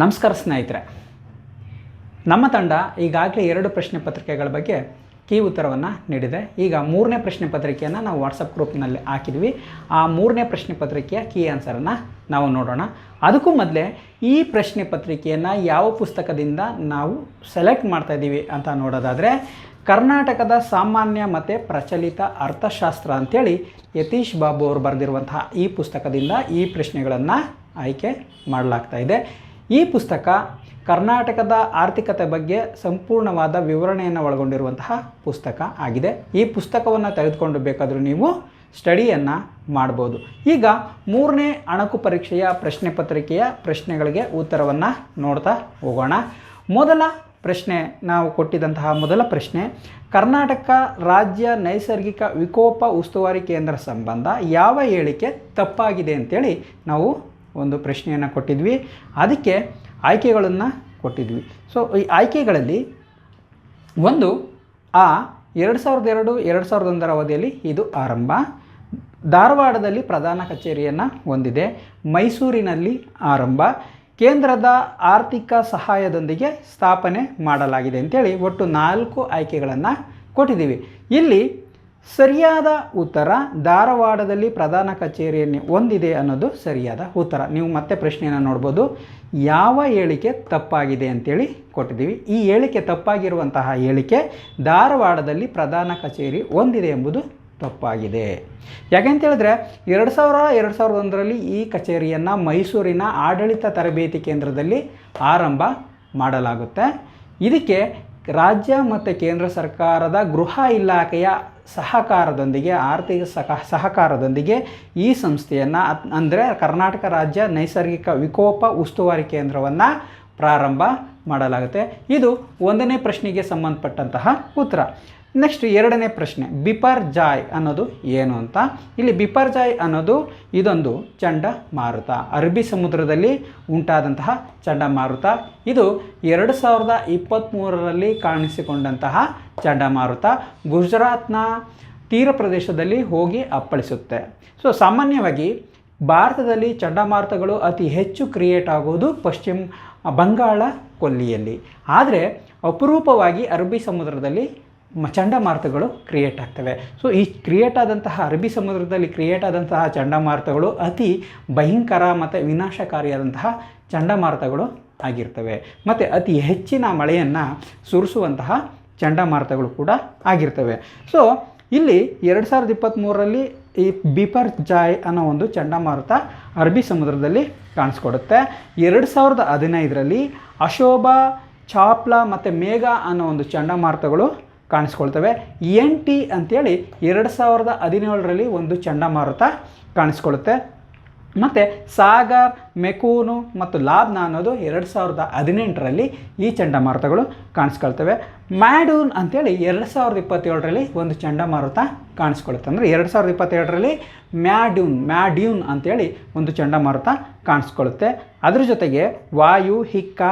ನಮಸ್ಕಾರ ಸ್ನೇಹಿತರೆ. ನಮ್ಮ ತಂಡ ಈಗಾಗಲೇ ಎರಡು ಪ್ರಶ್ನೆ ಪತ್ರಿಕೆಗಳ ಬಗ್ಗೆ ಕೀ ಉತ್ತರವನ್ನು ನೀಡಿದೆ. ಈಗ ಮೂರನೇ ಪ್ರಶ್ನೆ ಪತ್ರಿಕೆಯನ್ನು ನಾವು ವಾಟ್ಸಪ್ ಗ್ರೂಪ್ನಲ್ಲಿ ಹಾಕಿದ್ವಿ. ಆ ಮೂರನೇ ಪ್ರಶ್ನೆ ಪತ್ರಿಕೆಯ ಕೀ ಆನ್ಸರನ್ನು ನಾವು ನೋಡೋಣ. ಅದಕ್ಕೂ ಮೊದಲೇ ಈ ಪ್ರಶ್ನೆ ಪತ್ರಿಕೆಯನ್ನು ಯಾವ ಪುಸ್ತಕದಿಂದ ನಾವು ಸೆಲೆಕ್ಟ್ ಮಾಡ್ತಾಯಿದ್ದೀವಿ ಅಂತ ನೋಡೋದಾದರೆ, ಕರ್ನಾಟಕದ ಸಾಮಾನ್ಯ ಮತ್ತು ಪ್ರಚಲಿತ ಅರ್ಥಶಾಸ್ತ್ರ ಅಂಥೇಳಿ ಯತೀಶ್ ಬಾಬು ಅವರು ಬರೆದಿರುವಂತಹ ಈ ಪುಸ್ತಕದಿಂದ ಈ ಪ್ರಶ್ನೆಗಳನ್ನು ಆಯ್ಕೆ ಮಾಡಲಾಗ್ತಾ ಇದೆ. ಈ ಪುಸ್ತಕ ಕರ್ನಾಟಕದ ಆರ್ಥಿಕತೆ ಬಗ್ಗೆ ಸಂಪೂರ್ಣವಾದ ವಿವರಣೆಯನ್ನು ಒಳಗೊಂಡಿರುವಂತಹ ಪುಸ್ತಕ ಆಗಿದೆ. ಈ ಪುಸ್ತಕವನ್ನು ತೆಗೆದುಕೊಂಡು ಬೇಕಾದರೂ ನೀವು ಸ್ಟಡಿಯನ್ನು ಮಾಡ್ಬೋದು. ಈಗ ಮೂರನೇ ಅಣಕು ಪರೀಕ್ಷೆಯ ಪ್ರಶ್ನೆ ಪತ್ರಿಕೆಯ ಪ್ರಶ್ನೆಗಳಿಗೆ ಉತ್ತರವನ್ನು ನೋಡ್ತಾ ಹೋಗೋಣ. ಮೊದಲ ಪ್ರಶ್ನೆ, ನಾವು ಕೊಟ್ಟಿದಂತಹ ಮೊದಲ ಪ್ರಶ್ನೆ, ಕರ್ನಾಟಕ ರಾಜ್ಯ ನೈಸರ್ಗಿಕ ವಿಕೋಪ ಉಸ್ತುವಾರಿ ಕೇಂದ್ರ ಸಂಬಂಧ ಯಾವ ಹೇಳಿಕೆ ತಪ್ಪಾಗಿದೆ ಅಂತೇಳಿ ನಾವು ಒಂದು ಪ್ರಶ್ನೆಯನ್ನು ಕೊಟ್ಟಿದ್ವಿ. ಅದಕ್ಕೆ ಆಯ್ಕೆಗಳನ್ನು ಕೊಟ್ಟಿದ್ವಿ. ಸೊ ಈ ಆಯ್ಕೆಗಳಲ್ಲಿ ಒಂದು, ಆ ಎರಡು ಸಾವಿರದ ಎರಡು ಎರಡು ಸಾವಿರದ ಒಂದರ ಅವಧಿಯಲ್ಲಿ ಇದು ಆರಂಭ. ಧಾರವಾಡದಲ್ಲಿ ಪ್ರಧಾನ ಕಚೇರಿಯನ್ನು ಹೊಂದಿದೆ. ಮೈಸೂರಿನಲ್ಲಿ ಆರಂಭ. ಕೇಂದ್ರದ ಆರ್ಥಿಕ ಸಹಾಯದೊಂದಿಗೆ ಸ್ಥಾಪನೆ ಮಾಡಲಾಗಿದೆ ಅಂತೇಳಿ ಒಟ್ಟು ನಾಲ್ಕು ಆಯ್ಕೆಗಳನ್ನು ಕೊಟ್ಟಿದ್ದೀವಿ. ಇಲ್ಲಿ ಸರಿಯಾದ ಉತ್ತರ ಧಾರವಾಡದಲ್ಲಿ ಪ್ರಧಾನ ಕಚೇರಿಯನ್ನು ಹೊಂದಿದೆ ಅನ್ನೋದು ಸರಿಯಾದ ಉತ್ತರ. ನೀವು ಮತ್ತೆ ಪ್ರಶ್ನೆಯನ್ನು ನೋಡ್ಬೋದು. ಯಾವ ಹೇಳಿಕೆ ತಪ್ಪಾಗಿದೆ ಅಂತೇಳಿ ಕೊಟ್ಟಿದ್ದೀವಿ. ಈ ಹೇಳಿಕೆ ತಪ್ಪಾಗಿರುವಂತಹ ಹೇಳಿಕೆ ಧಾರವಾಡದಲ್ಲಿ ಪ್ರಧಾನ ಕಚೇರಿ ಹೊಂದಿದೆ ಎಂಬುದು ತಪ್ಪಾಗಿದೆ. ಯಾಕೆಂತೇಳಿದ್ರೆ ಎರಡು ಸಾವಿರ, ಎರಡು ಸಾವಿರದ ಒಂದರಲ್ಲಿ ಈ ಕಚೇರಿಯನ್ನು ಮೈಸೂರಿನ ಆಡಳಿತ ತರಬೇತಿ ಕೇಂದ್ರದಲ್ಲಿ ಆರಂಭ ಮಾಡಲಾಗುತ್ತೆ. ಇದಕ್ಕೆ ರಾಜ್ಯ ಮತ್ತು ಕೇಂದ್ರ ಸರ್ಕಾರದ ಗೃಹ ಇಲಾಖೆಯ ಸಹಕಾರದೊಂದಿಗೆ, ಆರ್ಥಿಕ ಸಹ ಸಹಕಾರದೊಂದಿಗೆ ಈ ಸಂಸ್ಥೆಯನ್ನು ಅಂದರೆ ಕರ್ನಾಟಕ ರಾಜ್ಯ ನೈಸರ್ಗಿಕ ವಿಕೋಪ ಉಸ್ತುವಾರಿ ಕೇಂದ್ರವನ್ನು ಪ್ರಾರಂಭ ಮಾಡಲಾಗುತ್ತೆ. ಇದು ಒಂದನೇ ಪ್ರಶ್ನೆಗೆ ಸಂಬಂಧಪಟ್ಟಂತಹ ಉತ್ತರ. ನೆಕ್ಸ್ಟ್ ಎರಡನೇ ಪ್ರಶ್ನೆ, ಬಿಪರ್ ಜಾಯ್ ಅನ್ನೋದು ಏನು ಅಂತ? ಇಲ್ಲಿ ಬಿಪರ್ ಜಾಯ್ ಅನ್ನೋದು ಇದೊಂದು ಚಂಡಮಾರುತ ಅರಬ್ಬಿ ಸಮುದ್ರದಲ್ಲಿ ಉಂಟಾದಂತಹ ಚಂಡಮಾರುತ ಇದು ಎರಡು ಸಾವಿರದ ಇಪ್ಪತ್ತ್ಮೂರರಲ್ಲಿ ಕಾಣಿಸಿಕೊಂಡಂತಹ ಚಂಡಮಾರುತ ಗುಜರಾತ್ನ ತೀರ ಪ್ರದೇಶದಲ್ಲಿ ಹೋಗಿ ಅಪ್ಪಳಿಸುತ್ತೆ. ಸೊ ಸಾಮಾನ್ಯವಾಗಿ ಭಾರತದಲ್ಲಿ ಚಂಡಮಾರುತಗಳು ಅತಿ ಹೆಚ್ಚು ಕ್ರಿಯೇಟ್ ಆಗೋದು ಪಶ್ಚಿಮ ಬಂಗಾಳ ಕೊಲ್ಲಿಯಲ್ಲಿ. ಆದರೆ ಅಪರೂಪವಾಗಿ ಅರಬ್ಬಿ ಸಮುದ್ರದಲ್ಲಿ ಚಂಡಮಾರುತಗಳು ಕ್ರಿಯೇಟ್ ಆಗ್ತವೆ. ಸೊ ಈ ಕ್ರಿಯೇಟ್ ಆದಂತಹ ಅರಬ್ಬಿ ಸಮುದ್ರದಲ್ಲಿ ಕ್ರಿಯೇಟ್ ಆದಂತಹ ಚಂಡಮಾರುತಗಳು ಅತಿ ಭಯಂಕರ ಮತ್ತು ವಿನಾಶಕಾರಿಯಾದಂತಹ ಚಂಡಮಾರುತಗಳು ಆಗಿರ್ತವೆ. ಮತ್ತು ಅತಿ ಹೆಚ್ಚಿನ ಮಳೆಯನ್ನು ಸುರಿಸುವಂತಹ ಚಂಡಮಾರುತಗಳು ಕೂಡ ಆಗಿರ್ತವೆ. ಸೊ ಇಲ್ಲಿ ಎರಡು ಸಾವಿರದ ಇಪ್ಪತ್ತ್ಮೂರರಲ್ಲಿ ಈ ಬಿಪರ್ ಜಾಯ್ ಅನ್ನೋ ಒಂದು ಚಂಡಮಾರುತ ಅರಬ್ಬಿ ಸಮುದ್ರದಲ್ಲಿ ಕಾಣಿಸ್ಕೊಡುತ್ತೆ. ಎರಡು ಸಾವಿರದ ಹದಿನೈದರಲ್ಲಿ ಅಶೋಭ ಚಾಪ್ಲಾ ಮತ್ತು ಮೇಘ ಅನ್ನೋ ಒಂದು ಚಂಡಮಾರುತಗಳು ಕಾಣಿಸ್ಕೊಳ್ತವೆ. ಎನ್ ಟಿ ಅಂತೇಳಿ ಎರಡು ಸಾವಿರದ ಹದಿನೇಳರಲ್ಲಿ ಒಂದು ಚಂಡಮಾರುತ ಕಾಣಿಸ್ಕೊಳ್ಳುತ್ತೆ ಮತ್ತು ಸಾಗರ್, ಮೆಕೂನು ಮತ್ತು ಲಾಬ್ನ ಅನ್ನೋದು ಎರಡು ಸಾವಿರದ ಹದಿನೆಂಟರಲ್ಲಿ ಈ ಚಂಡಮಾರುತಗಳು ಕಾಣಿಸ್ಕೊಳ್ತವೆ. ಮ್ಯಾಡೂನ್ ಅಂತೇಳಿ ಎರಡು ಸಾವಿರದ ಇಪ್ಪತ್ತೇಳರಲ್ಲಿ ಒಂದು ಚಂಡಮಾರುತ ಕಾಣಿಸ್ಕೊಳ್ಳುತ್ತೆ ಅಂದರೆ ಎರಡು ಸಾವಿರದ ಇಪ್ಪತ್ತೇಳರಲ್ಲಿ ಮ್ಯಾಡ್ಯೂನ್ ಮ್ಯಾಡ್ಯೂನ್ ಅಂತೇಳಿ ಒಂದು ಚಂಡಮಾರುತ ಕಾಣಿಸ್ಕೊಳ್ಳುತ್ತೆ ಅದ್ರ ಜೊತೆಗೆ ವಾಯು, ಹಿಕ್ಕ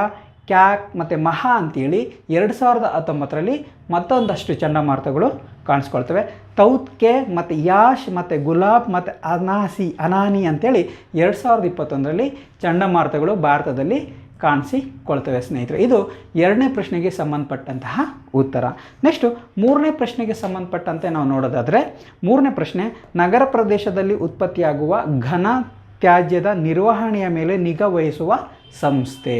ಕ್ಯಾಕ್ ಮತ್ತು ಮಹಾ ಅಂತೇಳಿ ಎರಡು ಸಾವಿರದ ಹತ್ತೊಂಬತ್ತರಲ್ಲಿ ಮತ್ತೊಂದಷ್ಟು ಚಂಡಮಾರುತಗಳು ಕಾಣಿಸ್ಕೊಳ್ತವೆ. ತೌತ್ಕೆ ಮತ್ತು ಯಾಶ್ ಮತ್ತು ಗುಲಾಬ್ ಮತ್ತು ಅನಾಸಿ, ಅನಾನಿ ಅಂತೇಳಿ ಎರಡು ಸಾವಿರದ ಇಪ್ಪತ್ತೊಂದರಲ್ಲಿ ಚಂಡಮಾರುತಗಳು ಭಾರತದಲ್ಲಿ ಕಾಣಿಸಿಕೊಳ್ತವೆ ಸ್ನೇಹಿತರೆ. ಇದು ಎರಡನೇ ಪ್ರಶ್ನೆಗೆ ಸಂಬಂಧಪಟ್ಟಂತಹ ಉತ್ತರ. ನೆಕ್ಸ್ಟು ಮೂರನೇ ಪ್ರಶ್ನೆಗೆ ಸಂಬಂಧಪಟ್ಟಂತೆ ನಾವು ನೋಡೋದಾದರೆ, ಮೂರನೇ ಪ್ರಶ್ನೆ, ನಗರ ಪ್ರದೇಶದಲ್ಲಿ ಉತ್ಪತ್ತಿಯಾಗುವ ಘನ ತ್ಯಾಜ್ಯದ ನಿರ್ವಹಣೆಯ ಮೇಲೆ ನಿಗಾ ವಹಿಸುವ ಸಂಸ್ಥೆ.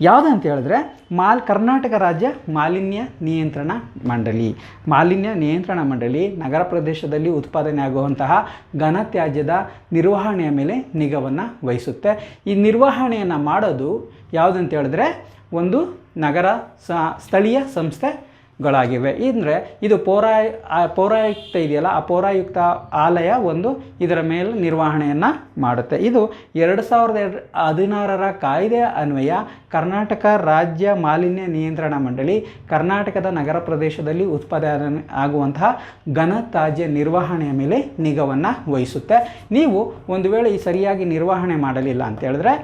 ಯಾವುದಂತ ಹೇಳಿದ್ರೆ ಮಾಲ್ ಕರ್ನಾಟಕ ರಾಜ್ಯ ಮಾಲಿನ್ಯ ನಿಯಂತ್ರಣ ಮಂಡಳಿ. ಮಾಲಿನ್ಯ ನಿಯಂತ್ರಣ ಮಂಡಳಿ ನಗರ ಪ್ರದೇಶದಲ್ಲಿ ಉತ್ಪಾದನೆ ಆಗುವಂತಹ ಘನತ್ಯಾಜ್ಯದ ನಿರ್ವಹಣೆಯ ಮೇಲೆ ನಿಗವನ್ನು ವಹಿಸುತ್ತೆ. ಈ ನಿರ್ವಹಣೆಯನ್ನು ಮಾಡೋದು ಯಾವುದಂತ ಹೇಳಿದ್ರೆ ಒಂದು ನಗರ ಸ್ಥಳೀಯ ಸಂಸ್ಥೆಗಳಾಗಿವೆ ಅಂದರೆ ಇದು ಪೌರಾಯ ಪೌರಾಯುಕ್ತ ಇದೆಯಲ್ಲ, ಆ ಪೌರಾಯುಕ್ತ ಆಲಯ ಒಂದು ಇದರ ಮೇಲೆ ನಿರ್ವಹಣೆಯನ್ನು ಮಾಡುತ್ತೆ. ಇದು ಎರಡು ಸಾವಿರದ ಹದಿನಾರರ ಕಾಯ್ದೆ ಅನ್ವಯ ಕರ್ನಾಟಕ ರಾಜ್ಯ ಮಾಲಿನ್ಯ ನಿಯಂತ್ರಣ ಮಂಡಳಿ, ಕರ್ನಾಟಕದ ನಗರ ಪ್ರದೇಶದಲ್ಲಿ ಉತ್ಪಾದನೆ ಆಗುವಂತಹ ಘನ ತ್ಯಾಜ್ಯ ನಿರ್ವಹಣೆಯ ಮೇಲೆ ನಿಗವನ್ನು ವಹಿಸುತ್ತೆ. ನೀವು ಒಂದು ವೇಳೆ ಸರಿಯಾಗಿ ನಿರ್ವಹಣೆ ಮಾಡಲಿಲ್ಲ ಅಂತ ಹೇಳಿದ್ರೆ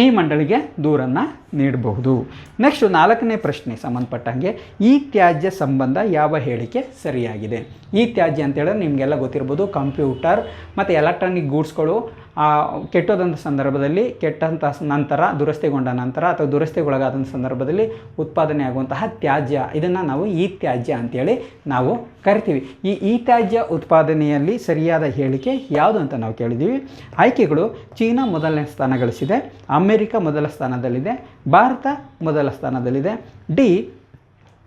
ಈ ಮಂಡಳಿಗೆ ದೂರನ್ನು ನೀಡಬಹುದು. ನೆಕ್ಸ್ಟು ನಾಲ್ಕನೇ ಪ್ರಶ್ನೆ ಸಂಬಂಧಪಟ್ಟಂಗೆ ಈ ತ್ಯಾಜ್ಯ ಸಂಬಂಧ ಯಾವ ಹೇಳಿಕೆ ಸರಿಯಾಗಿದೆ? ಈ ತ್ಯಾಜ್ಯ ಅಂತೇಳಿದ್ರೆ ನಿಮಗೆಲ್ಲ ಗೊತ್ತಿರ್ಬೋದು, ಕಂಪ್ಯೂಟರ್ ಮತ್ತು ಎಲೆಕ್ಟ್ರಾನಿಕ್ ಗೂಡ್ಸ್ಗಳು ಕೆಟ್ಟೋದಂಥ ಸಂದರ್ಭದಲ್ಲಿ ಕೆಟ್ಟಂಥ ನಂತರ ದುರಸ್ತಿಗೊಂಡ ನಂತರ ಅಥವಾ ದುರಸ್ತಿಗೊಳಗಾದಂಥ ಸಂದರ್ಭದಲ್ಲಿ ಉತ್ಪಾದನೆ ಆಗುವಂತಹ ತ್ಯಾಜ್ಯ, ಇದನ್ನು ನಾವು ಈ ತ್ಯಾಜ್ಯ ಅಂತೇಳಿ ನಾವು ಕರಿತೀವಿ. ಈ ಈ ತ್ಯಾಜ್ಯ ಉತ್ಪಾದನೆಯಲ್ಲಿ ಸರಿಯಾದ ಹೇಳಿಕೆ ಯಾವುದು ಅಂತ ನಾವು ಕೇಳಿದ್ದೀವಿ ಆಯ್ಕೆಗಳು ಚೀನಾ ಮೊದಲನೇ ಸ್ಥಾನ ಗಳಿಸಿದೆ ಅಮೆರಿಕ ಮೊದಲ ಸ್ಥಾನದಲ್ಲಿದೆ, ಭಾರತ ಮೊದಲ ಸ್ಥಾನದಲ್ಲಿದೆ. ಡಿ,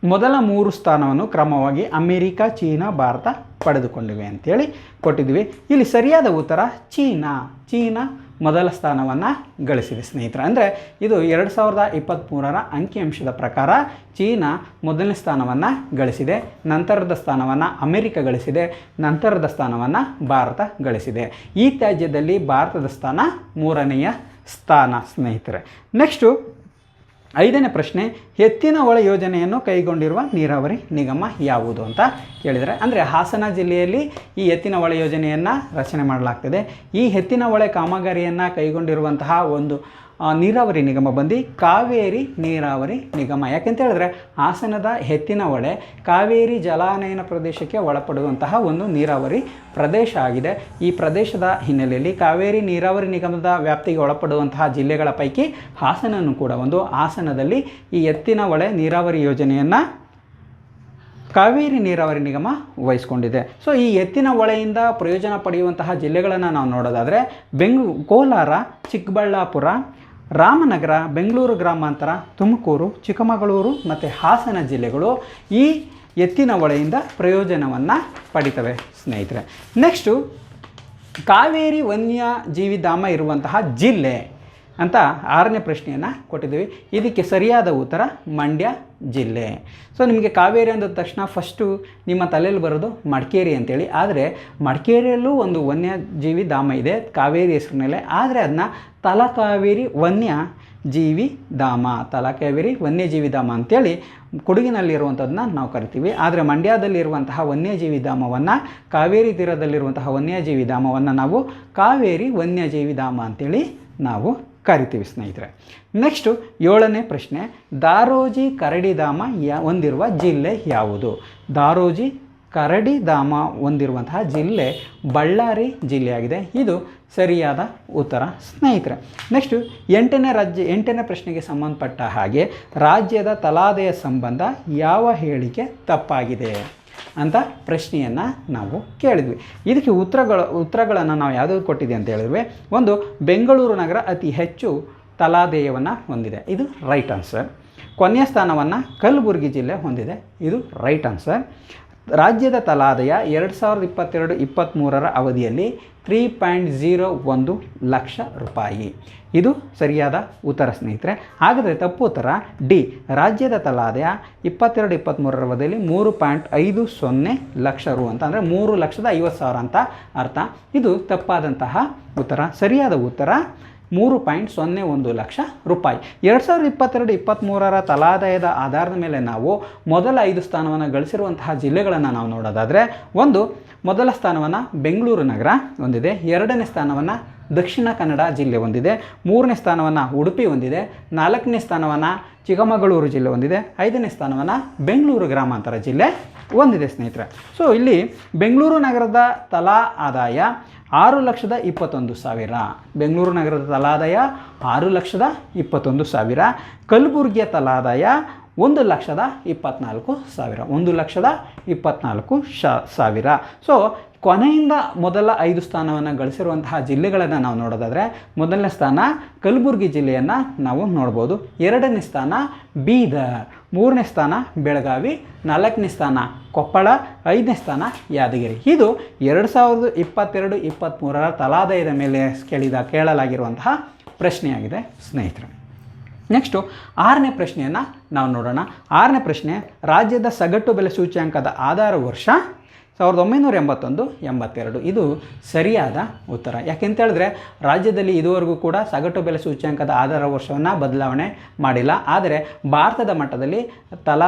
ಮೊದಲ ಮೂರು ಸ್ಥಾನವನ್ನು ಕ್ರಮವಾಗಿ ಅಮೆರಿಕ, ಚೀನಾ, ಭಾರತ ಪಡೆದುಕೊಂಡಿವೆ ಅಂತೇಳಿ ಕೊಟ್ಟಿದ್ವಿ ಇಲ್ಲಿ ಸರಿಯಾದ ಉತ್ತರ ಚೀನಾ. ಚೀನಾ ಮೊದಲ ಸ್ಥಾನವನ್ನು ಗಳಿಸಿದೆ, ಸ್ನೇಹಿತರೆ. ಅಂದರೆ ಇದು ಎರಡು ಸಾವಿರದ ಇಪ್ಪತ್ತ್ಮೂರರ ಅಂಕಿಅಂಶದ ಪ್ರಕಾರ ಚೀನಾ ಮೊದಲನೇ ಸ್ಥಾನವನ್ನು ಗಳಿಸಿದೆ, ನಂತರದ ಸ್ಥಾನವನ್ನು ಅಮೆರಿಕ ಗಳಿಸಿದೆ, ನಂತರದ ಸ್ಥಾನವನ್ನು ಭಾರತ ಗಳಿಸಿದೆ. ಈ ತ್ಯಾಜ್ಯದಲ್ಲಿ ಭಾರತದ ಸ್ಥಾನ ಮೂರನೆಯ ಸ್ಥಾನ, ಸ್ನೇಹಿತರೆ. ನೆಕ್ಸ್ಟು ಐದನೇ ಪ್ರಶ್ನೆ ಎತ್ತಿನ ಒಳ ಯೋಜನೆಯನ್ನು ಕೈಗೊಂಡಿರುವ ನೀರಾವರಿ ನಿಗಮ ಯಾವುದು ಅಂತ ಕೇಳಿದರೆ, ಅಂದರೆ ಹಾಸನ ಜಿಲ್ಲೆಯಲ್ಲಿ ಈ ಎತ್ತಿನ ಒಳ ಯೋಜನೆಯನ್ನು ರಚನೆ ಮಾಡಲಾಗ್ತದೆ. ಈ ಎತ್ತಿನ ಒಳೆ ಕಾಮಗಾರಿಯನ್ನು ಕೈಗೊಂಡಿರುವಂತಹ ಒಂದು ನೀರಾವರಿ ನಿಗಮ ಬಂದು ಕಾವೇರಿ ನೀರಾವರಿ ನಿಗಮ. ಯಾಕೆಂತ ಹೇಳಿದ್ರೆ ಹಾಸನದ ಹೆತ್ತಿನ ಹೊಳೆ ಕಾವೇರಿ ಜಲಾನಯನ ಪ್ರದೇಶಕ್ಕೆ ಒಳಪಡುವಂತಹ ಒಂದು ನೀರಾವರಿ ಪ್ರದೇಶ ಆಗಿದೆ. ಈ ಪ್ರದೇಶದ ಹಿನ್ನೆಲೆಯಲ್ಲಿ ಕಾವೇರಿ ನೀರಾವರಿ ನಿಗಮದ ವ್ಯಾಪ್ತಿಗೆ ಒಳಪಡುವಂತಹ ಜಿಲ್ಲೆಗಳ ಪೈಕಿ ಹಾಸನನು ಕೂಡ ಒಂದು ಹಾಸನದಲ್ಲಿ ಈ ಎತ್ತಿನ ಹೊಳೆ ನೀರಾವರಿ ಯೋಜನೆಯನ್ನು ಕಾವೇರಿ ನೀರಾವರಿ ನಿಗಮ ವಹಿಸ್ಕೊಂಡಿದೆ. ಸೊ ಈ ಎತ್ತಿನ ಹೊಳೆಯಿಂದ ಪ್ರಯೋಜನ ಪಡೆಯುವಂತಹ ಜಿಲ್ಲೆಗಳನ್ನು ನಾವು ನೋಡೋದಾದರೆ ಬೆಂಗು, ಕೋಲಾರ, ಚಿಕ್ಕಬಳ್ಳಾಪುರ ರಾಮನಗರ, ಬೆಂಗಳೂರು ಗ್ರಾಮಾಂತರ, ತುಮಕೂರು, ಚಿಕ್ಕಮಗಳೂರು ಮತ್ತು ಹಾಸನ ಜಿಲ್ಲೆಗಳು ಈ ಎತ್ತಿನ ಹೊಳೆಯಿಂದ ಪ್ರಯೋಜನವನ್ನು ಪಡಿತವೆ ಸ್ನೇಹಿತರೆ. ನೆಕ್ಸ್ಟು ಕಾವೇರಿ ವನ್ಯ ಧಾಮ ಇರುವಂತಹ ಜಿಲ್ಲೆ. ಅಂತ ಆರನೇ ಪ್ರಶ್ನೆಯನ್ನು ಕೊಟ್ಟಿದ್ದೀವಿ. ಇದಕ್ಕೆ ಸರಿಯಾದ ಉತ್ತರ ಮಂಡ್ಯ ಜಿಲ್ಲೆ. ಸೊ ನಿಮಗೆ ಕಾವೇರಿ ಅಂದ ತಕ್ಷಣ ಫಸ್ಟು ನಿಮ್ಮ ತಲೆಯಲ್ಲಿ ಬರೋದು ಮಡಿಕೇರಿ ಅಂತೇಳಿ. ಆದರೆ ಮಡಿಕೇರಿಯಲ್ಲೂ ಒಂದು ವನ್ಯಜೀವಿ ಧಾಮ ಇದೆ, ಕಾವೇರಿ ಹೆಸರಿನಲ್ಲೇ. ಆದರೆ ಅದನ್ನ ತಲಕಾವೇರಿ ವನ್ಯ ಜೀವಿ ಧಾಮ, ತಲಕಾವೇರಿ ವನ್ಯಜೀವಿ ಧಾಮ ಅಂತೇಳಿ ಕೊಡಗಿನಲ್ಲಿರುವಂಥದ್ದನ್ನ ನಾವು ಕರಿತೀವಿ. ಆದರೆ ಮಂಡ್ಯದಲ್ಲಿರುವಂತಹ ವನ್ಯಜೀವಿ ಧಾಮವನ್ನು, ಕಾವೇರಿ ತೀರದಲ್ಲಿರುವಂತಹ ವನ್ಯಜೀವಿ ಧಾಮವನ್ನು ನಾವು ಕಾವೇರಿ ವನ್ಯಜೀವಿ ಧಾಮ ಅಂತೇಳಿ ನಾವು ಕರಿತೀವಿ ಸ್ನೇಹಿತರೆ. ನೆಕ್ಸ್ಟು ಏಳನೇ ಪ್ರಶ್ನೆ, ದಾರೋಜಿ ಕರಡಿಧಾಮ ಯಾ ಹೊಂದಿರುವ ಜಿಲ್ಲೆ ಯಾವುದು? ದಾರೋಜಿ ಕರಡಿಧಾಮ ಹೊಂದಿರುವಂತಹ ಜಿಲ್ಲೆ ಬಳ್ಳಾರಿ ಜಿಲ್ಲೆಯಾಗಿದೆ. ಇದು ಸರಿಯಾದ ಉತ್ತರ ಸ್ನೇಹಿತರೆ. ನೆಕ್ಸ್ಟು ಎಂಟನೇ ರಾಜ್ಯ ಎಂಟನೇ ಪ್ರಶ್ನೆಗೆ ಸಂಬಂಧಪಟ್ಟ ಹಾಗೆ ರಾಜ್ಯದ ತಲಾದೆಯ ಸಂಬಂಧ ಯಾವ ಹೇಳಿಕೆ ತಪ್ಪಾಗಿದೆ? ಅಂತ ಪ್ರಶ್ನೆಯನ್ನು ನಾವು ಕೇಳಿದ್ವಿ. ಇದಕ್ಕೆ ಉತ್ತರಗಳ ಉತ್ತರಗಳನ್ನು ನಾವು ಯಾವುದು ಕೊಟ್ಟಿದೆ ಅಂತ ಹೇಳಿದ್ವಿ. ಒಂದು, ಬೆಂಗಳೂರು ನಗರ ಅತಿ ಹೆಚ್ಚು ತಲಾದೇಯವನ್ನು ಹೊಂದಿದೆ. ಇದು ರೈಟ್ ಆನ್ಸರ್ ಕೊನೆಯ ಸ್ಥಾನವನ್ನು ಕಲಬುರಗಿ ಜಿಲ್ಲೆ ಹೊಂದಿದೆ. ಇದು ರೈಟ್ ಆನ್ಸರ್ ರಾಜ್ಯದ ತಲಾದಯ ಎರಡು ಸಾವಿರದ ಇಪ್ಪತ್ತೆರಡು ಇಪ್ಪತ್ತ್ಮೂರರ ಅವಧಿಯಲ್ಲಿ ತ್ರೀ ಪಾಯಿಂಟ್ ಝೀರೋ ಒಂದು ಲಕ್ಷ ರೂಪಾಯಿ. ಇದು ಸರಿಯಾದ ಉತ್ತರ ಸ್ನೇಹಿತರೆ. ಹಾಗಾದರೆ ತಪ್ಪು ಉತ್ತರ ಡಿ ರಾಜ್ಯದ ತಲಾದಾಯ ಇಪ್ಪತ್ತೆರಡು ಇಪ್ಪತ್ತ್ಮೂರರ ಅವಧಿಯಲ್ಲಿ ಮೂರು ಪಾಯಿಂಟ್ ಐದು ಸೊನ್ನೆ ಲಕ್ಷ ರು ಅಂತ. ಅಂದರೆ ಮೂರು ಲಕ್ಷದ ಐವತ್ತು ಸಾವಿರ ಅಂತ ಅರ್ಥ. ಇದು ತಪ್ಪಾದಂತಹ ಉತ್ತರ. ಸರಿಯಾದ ಉತ್ತರ ಮೂರು ಪಾಯಿಂಟ್ ಸೊನ್ನೆ ಒಂದು ಲಕ್ಷ ರೂಪಾಯಿ. ಎರಡು ಸಾವಿರದ ಇಪ್ಪತ್ತೆರಡು ಇಪ್ಪತ್ತ್ಮೂರರ ತಲಾದಾಯದ ಆಧಾರದ ಮೇಲೆ ನಾವು ಮೊದಲ ಐದು ಸ್ಥಾನವನ್ನು ಗಳಿಸಿರುವಂತಹ ಜಿಲ್ಲೆಗಳನ್ನು ನಾವು ನೋಡೋದಾದರೆ, ಒಂದು, ಮೊದಲ ಸ್ಥಾನವನ್ನು ಬೆಂಗಳೂರು ನಗರ ಹೊಂದಿದೆ. ಎರಡನೇ ಸ್ಥಾನವನ್ನು ದಕ್ಷಿಣ ಕನ್ನಡ ಜಿಲ್ಲೆ ಹೊಂದಿದೆ. ಮೂರನೇ ಸ್ಥಾನವನ್ನು ಉಡುಪಿ ಹೊಂದಿದೆ. ನಾಲ್ಕನೇ ಸ್ಥಾನವನ್ನು ಚಿಕ್ಕಮಗಳೂರು ಜಿಲ್ಲೆ ಹೊಂದಿದೆ. ಐದನೇ ಸ್ಥಾನವನ್ನು ಬೆಂಗಳೂರು ಗ್ರಾಮಾಂತರ ಜಿಲ್ಲೆ ಹೊಂದಿದೆ ಸ್ನೇಹಿತರೆ. ಸೊ ಇಲ್ಲಿ ಬೆಂಗಳೂರು ನಗರದ ತಲಾ ಆದಾಯ ಆರು ಲಕ್ಷದ ಇಪ್ಪತ್ತೊಂದು ಸಾವಿರ. ಬೆಂಗಳೂರು ನಗರದ ತಲಾದಾಯ ಆರು ಲಕ್ಷದ ಇಪ್ಪತ್ತೊಂದು ಸಾವಿರ. ಕಲಬುರಗಿಯ ತಲಾದಾಯ ಒಂದು ಲಕ್ಷದ ಇಪ್ಪತ್ನಾಲ್ಕು ಸಾವಿರ. ಒಂದು ಲಕ್ಷದ ಇಪ್ಪತ್ನಾಲ್ಕು ಶ, ಸಾವಿರ. ಸೊ ಕೊನೆಯಿಂದ ಮೊದಲ ಐದು ಸ್ಥಾನವನ್ನು ಗಳಿಸಿರುವಂತಹ ಜಿಲ್ಲೆಗಳನ್ನು ನಾವು ನೋಡೋದಾದರೆ, ಮೊದಲನೇ ಸ್ಥಾನ ಕಲಬುರಗಿ ಜಿಲ್ಲೆಯನ್ನು ನಾವು ನೋಡ್ಬೋದು. ಎರಡನೇ ಸ್ಥಾನ ಬೀದರ್, ಮೂರನೇ ಸ್ಥಾನ ಬೆಳಗಾವಿ, ನಾಲ್ಕನೇ ಸ್ಥಾನ ಕೊಪ್ಪಳ, ಐದನೇ ಸ್ಥಾನ ಯಾದಗಿರಿ. ಇದು ಎರಡು ಸಾವಿರದ ಇಪ್ಪತ್ತೆರಡು ಇಪ್ಪತ್ತ್ಮೂರರ ತಲಾದಯದ ಮೇಲೆ ಕೇಳಿದ, ಕೇಳಲಾಗಿರುವಂತಹ ಪ್ರಶ್ನೆಯಾಗಿದೆ ಸ್ನೇಹಿತರೆ. ನೆಕ್ಸ್ಟು ಆರನೇ ಪ್ರಶ್ನೆಯನ್ನು ನಾವು ನೋಡೋಣ. ಆರನೇ ಪ್ರಶ್ನೆ, ರಾಜ್ಯದ ಸಗಟು ಬೆಲೆ ಸೂಚ್ಯಾಂಕದ ಆಧಾರ ವರ್ಷ ಸಾವಿರದ ಒಂಬೈನೂರ ಎಂಬತ್ತೊಂದು, ಎಂಬತ್ತೆರಡು. ಇದು ಸರಿಯಾದ ಉತ್ತರ. ಯಾಕೆಂತ ಹೇಳಿದ್ರೆ, ರಾಜ್ಯದಲ್ಲಿ ಇದುವರೆಗೂ ಕೂಡ ಸಗಟು ಬೆಲೆ ಸೂಚ್ಯಾಂಕದ ಆಧಾರ ವರ್ಷವನ್ನು ಬದಲಾವಣೆ ಮಾಡಿಲ್ಲ. ಆದರೆ, ಭಾರತದ ಮಟ್ಟದಲ್ಲಿ ತಲಾ